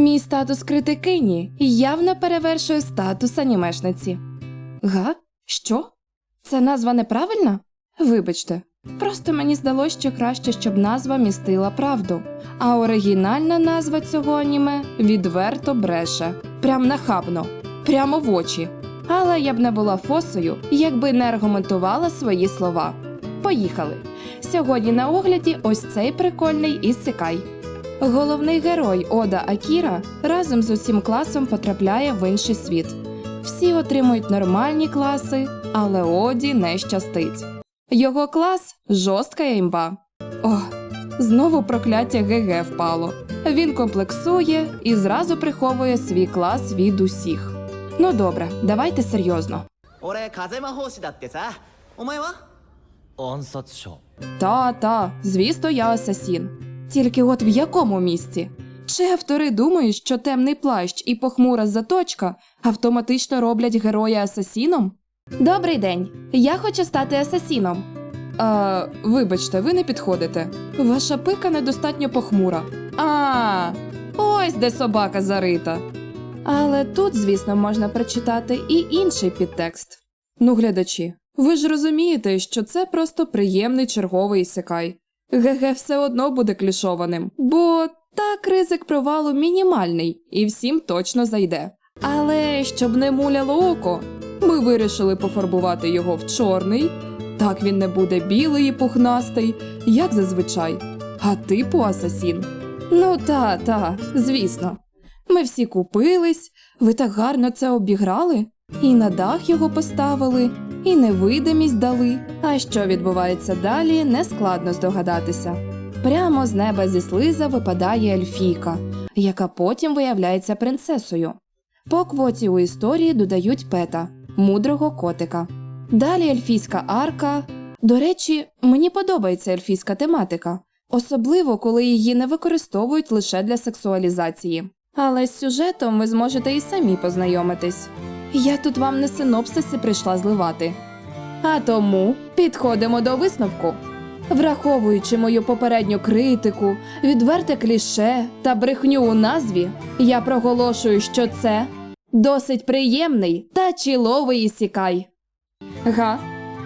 Мій статус критикині явно перевершує статус анімешниці. Га? Що? Це назва неправильна? Вибачте, просто мені здалося, що краще, щоб назва містила правду. А оригінальна назва цього аніме відверто бреше. Прям нахабно, прямо в очі. Але я б не була фосою, якби не аргументувала свої слова. Поїхали. Сьогодні на огляді ось цей прикольний ісикай. Головний герой Ода Акіра разом з усім класом потрапляє в інший світ. Всі отримують нормальні класи, але Оді не щастить. Його клас жорстка імба. Ох, знову прокляття ГГ впало. Він комплексує і зразу приховує свій клас від усіх. Ну добре, давайте серйозно. Та, та, звісно, я асасін. Тільки от в якому місці? Чи автори думають, що темний плащ і похмура заточка автоматично роблять героя асасіном? Добрий день, я хочу стати асасіном. А, вибачте, ви не підходите. Ваша пика недостатньо похмура. А, ось де собака зарита. Але тут, звісно, можна прочитати і інший підтекст. Ну, глядачі, ви ж розумієте, що це просто приємний черговий ісекай. ГГ все одно буде клішованим, бо так ризик провалу мінімальний і всім точно зайде. Але щоб не муляло око, ми вирішили пофарбувати його в чорний. Так він не буде білий і пухнастий, як зазвичай, а типу асасін. Ну та, та, звісно. Ми всі купились, ви так гарно це обіграли, і на дах його поставили, і невидимість дали. А що відбувається далі, нескладно здогадатися. Прямо з неба зі слиза випадає ельфійка, яка потім виявляється принцесою. По квоті у історії додають пета мудрого котика. Далі ельфійська арка. До речі, мені подобається ельфійська тематика, особливо коли її не використовують лише для сексуалізації. Але з сюжетом ви зможете і самі познайомитись. Я тут вам не синопсиси прийшла зливати. А тому підходимо до висновку. Враховуючи мою попередню критику, відверте кліше та брехню у назві, я проголошую, що це досить приємний та чіловий ісікай. Га,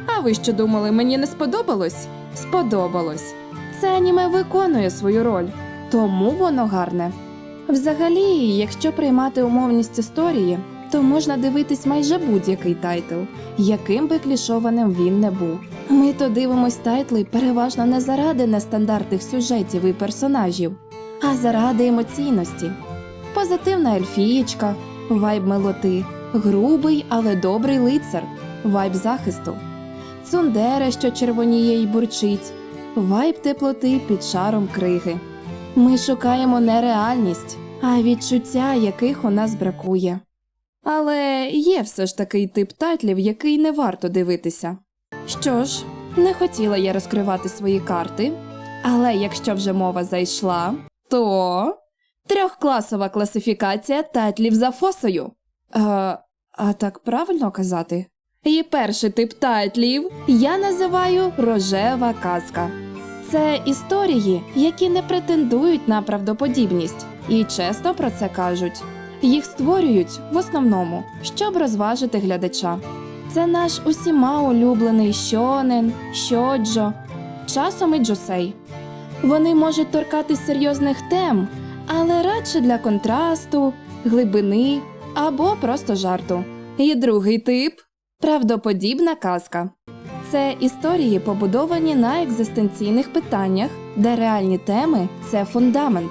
а ви що думали, мені не сподобалось? Сподобалось. Це аніме виконує свою роль, тому воно гарне. Взагалі, якщо приймати умовність історії, то можна дивитись майже будь-який тайтл, яким би клішованим він не був. Ми то дивимось тайтли переважно не заради нестандартних сюжетів і персонажів, а заради емоційності. Позитивна ельфієчка, вайб милоти, грубий, але добрий лицар, вайб захисту, цундере, що червоніє й бурчить, вайб теплоти під шаром криги. Ми шукаємо не реальність, а відчуття, яких у нас бракує. Але є все ж такий тип тайтлів, який не варто дивитися. Що ж, не хотіла я розкривати свої карти, але якщо вже мова зайшла, то трьохкласова класифікація тайтлів за фосою. А, а так правильно казати? І перший тип тайтлів я називаю рожева казка. Це історії, які не претендують на правдоподібність, і чесно про це кажуть. Їх створюють в основному, щоб розважити глядача. Це наш усіма улюблений щонен, щоджо, часом і джосей. Вони можуть торкатись серйозних тем, але радше для контрасту, глибини або просто жарту. І другий тип правдоподібна казка. Це історії, побудовані на екзистенційних питаннях, де реальні теми це фундамент.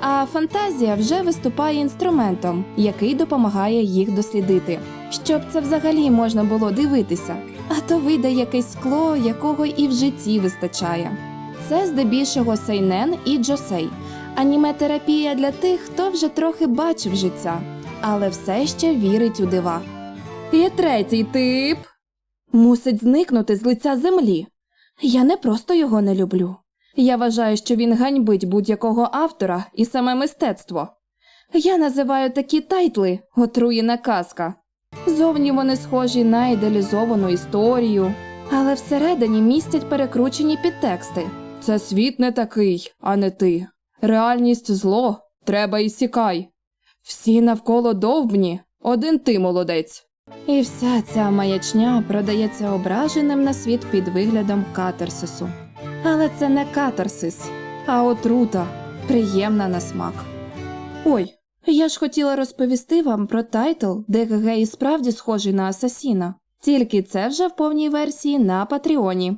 А фантазія вже виступає інструментом, який допомагає їх дослідити, щоб це взагалі можна було дивитися, а то вийде якесь скло, якого і в житті вистачає. Це здебільшого сейнен і джосей, аніметерапія для тих, хто вже трохи бачив життя, але все ще вірить у дива. І третій тип мусить зникнути з лиця землі. Я не просто його не люблю. Я вважаю, що він ганьбить будь-якого автора і саме мистецтво. Я називаю такі тайтли отруєна казка. Зовні вони схожі на ідеалізовану історію, але всередині містять перекручені підтексти. Це світ не такий, а не ти. Реальність зло, Треба і сікай. Всі навколо довбні, один ти молодець. І вся ця маячня продається ображеним на світ під виглядом катарсису. Але це не катарсис, а отрута, приємна на смак. Ой, я ж хотіла розповісти вам про тайтл, де ГГ і справді схожий на асасіна. Тільки це вже в повній версії на Патреоні.